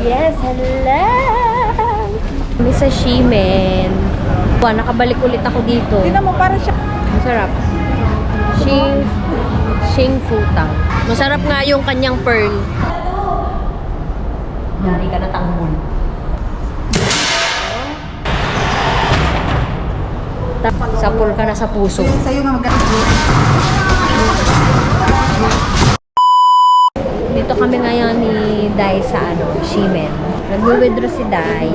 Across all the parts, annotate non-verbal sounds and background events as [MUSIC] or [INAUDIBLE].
Yes, hello! Kami sa Shimen. Wow, nakabalik ulit ako dito. Tingnan mo, para siya. Masarap. Shing, Shing Futang. Masarap nga yung kanyang pearl. Dari ka na tanggol. Sapul ka na sa puso. Sa'yo nga maganda. Dito kami ngayon Dai sa ano, Shimen. Nag-withdraw si Dai.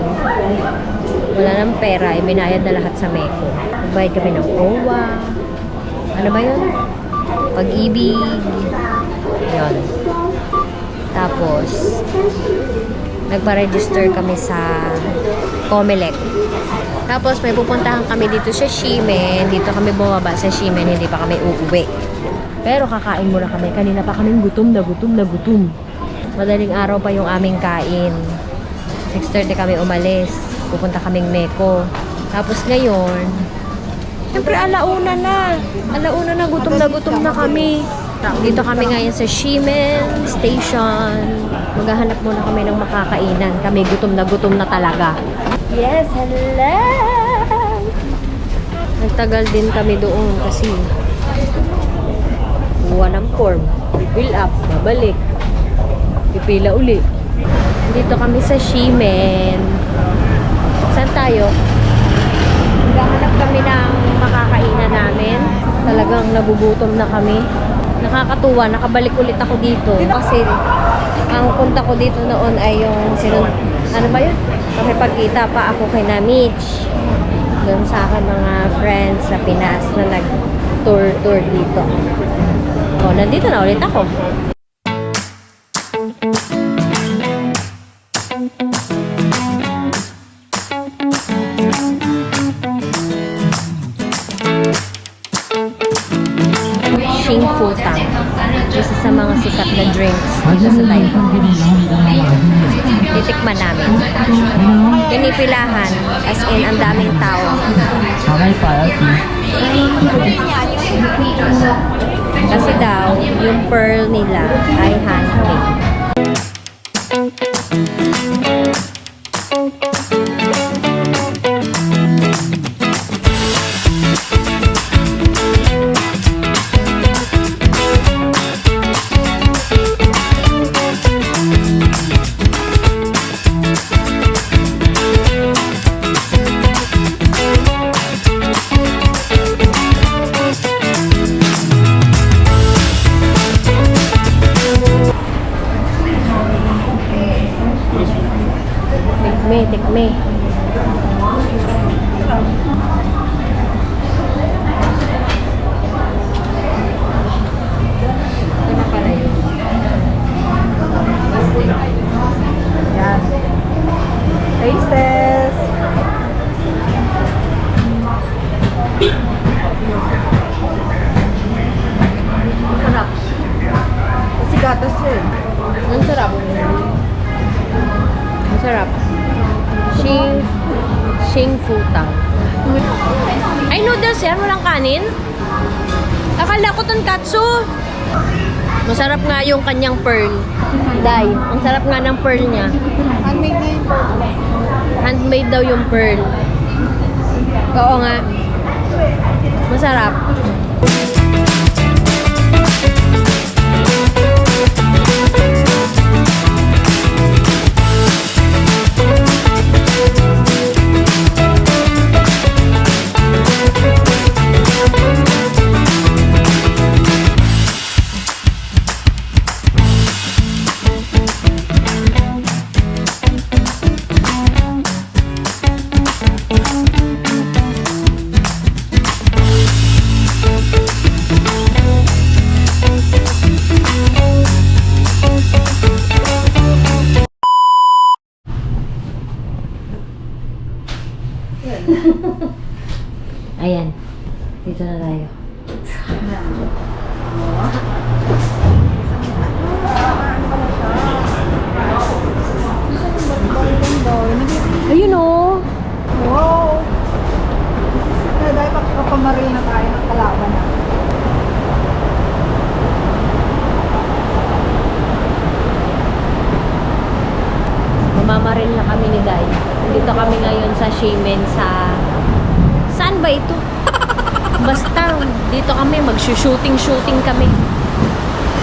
Wala nang pera, ibinayad na lahat sa Meko. Nagbayad kami ng OWA. Ano ba yun? Pag-ibig. Yun. Tapos, nagpa-register kami sa Comelec. Tapos, may pupuntahan kami dito sa Shimen. Dito kami bumaba sa Shimen, hindi pa kami uuwi. Pero kakain muna kami. Kanina pa kaming gutom na gutom na gutom. Madaling araw pa yung aming kain. 6.30 kami umalis. Pupunta kaming Meko. Tapos ngayon, Siyempre, alauna na. Alauna na, gutom na gutom na kami. Dito kami ngayon sa Shimen Station. Maghahanap muna kami ng makakainan. Kami gutom na gutom na talaga. Yes, hello! Nagtagal din kami doon kasi buwan ng form. Fill up, babalik. Pipila uli. Dito kami sa Shimen. Saan tayo? Naghahanap kami ng makakainan namin. Talagang nagugutom na kami. Nakakatuwa, nakabalik ulit ako dito. Kasi ang punta ko dito noon ay yung sinun... Ano ba yun? Makipagkita pa ako kay na Mitch. Doon sa akin mga friends sa Pinas na nag-tour-tour dito. O, nandito na ulit ako. Shing Futang. Isa sa mga sikat na drinks dito sa Taiwan. Titikman namin. Pinipilahan, as in, ang daming tao. Kasi daw, yung pearl nila ay handmade. Tikme, tikme. Sarap. Kasi gatas yun. Ang sarap. Ang sarap. Shing, shing futang. Ay, noodles yan. Walang kanin. Akala ko tonkatsu. Masarap nga yung kanyang pearl. Dai. Ang sarap nga ng pearl niya. Handmade na yung pearl. Handmade daw yung pearl. Oo nga. Masarap. [LAUGHS] Ayan. Dito na tayo. Ayun oh. Wow! Kaya dahil pagkakamaril na tayo ng kalaban na. Mamamaril na kami ni Day. Dito kami ngayon sa Shimen sa... Saan ba ito? Basta, dito kami, mag-shooting-shooting kami.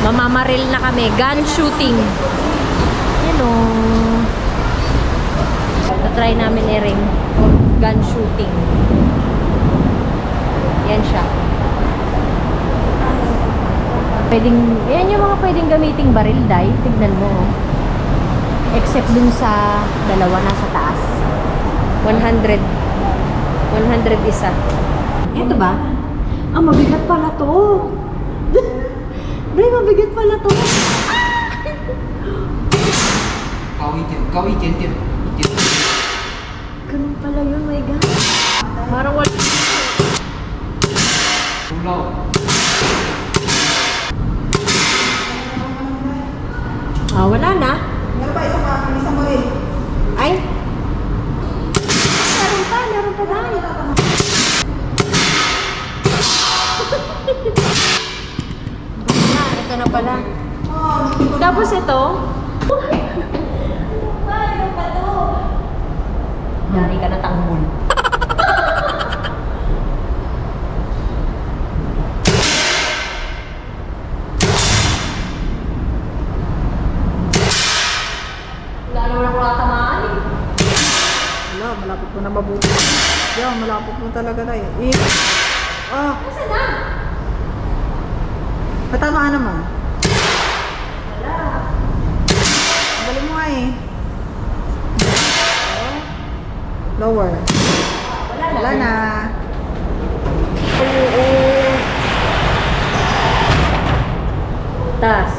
Mamamaril na kami. Gun shooting. Yan o. try namin i-ring. Gun shooting. Yan siya. Pwedeng, yan yung mga pwedeng gamiting baril, Day. Tignan mo. oh. Except dun sa dalawa nasa taas. 100. 100 isa. Ito ba? Ang mabigat pala to. Bray, mabigat pala to. Kawitin, kawitin, tin. Ganun pala yun, my God. Parang wala. Tulaw. Ah, wala na. Meron pa, isa pa. Isa mo eh. Ay, pa, pa dahil. Ah, ito na pala. Oh, Tapos ito. Dari ka na tanggol. Wala naman ako natamaan eh. Wala, malapit mo na mabuti. Yan, malapot mo talaga tayo. Eh. Ah. Nasaan na? Ah, Matamaan naman. Wala. Ang galing mo nga eh. Lower. Wala na. Wala na. Oo. oo. Tas.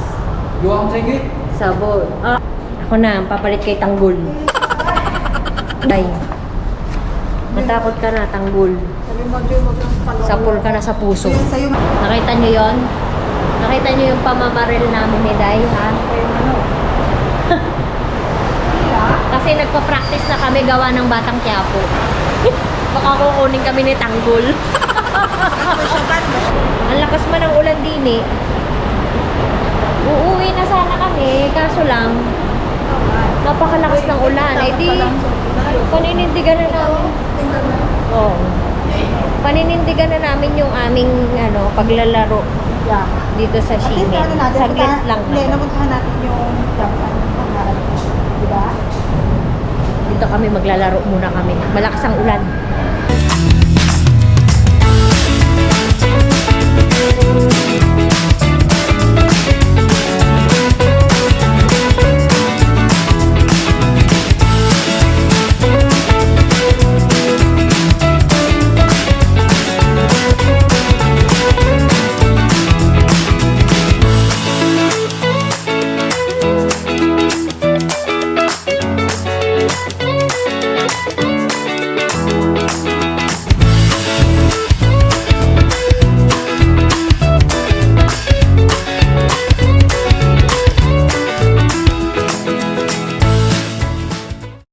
Luwang sige. Sabon. Ah. Ako na, papalit kay Tanggol. Bye. Matakot ka na, Tanggol. Palawa. Sapul ka na sa puso. Nakita niyo yon? Nakita niyo yung pamamaril namin ni Day, ha? [LAUGHS] Kasi nagpa-practice na kami gawa ng Batang Quiapo. [LAUGHS] Baka kukunin kami ni Tanggol. [LAUGHS] Ang lakas man ng ulan din eh. Uuwi na sana kami, kaso lang, napakalakas ng ulan. Eh di, paninindigan na namin. Oo. Paninindigan na namin yung aming ano, paglalaro Yeah. dito sa At least ano natin, Saglit lang Hindi, naman. napuntahan natin yung dapat pangarap ko. Diba? Dito kami maglalaro muna kami. Malakas ang ulan.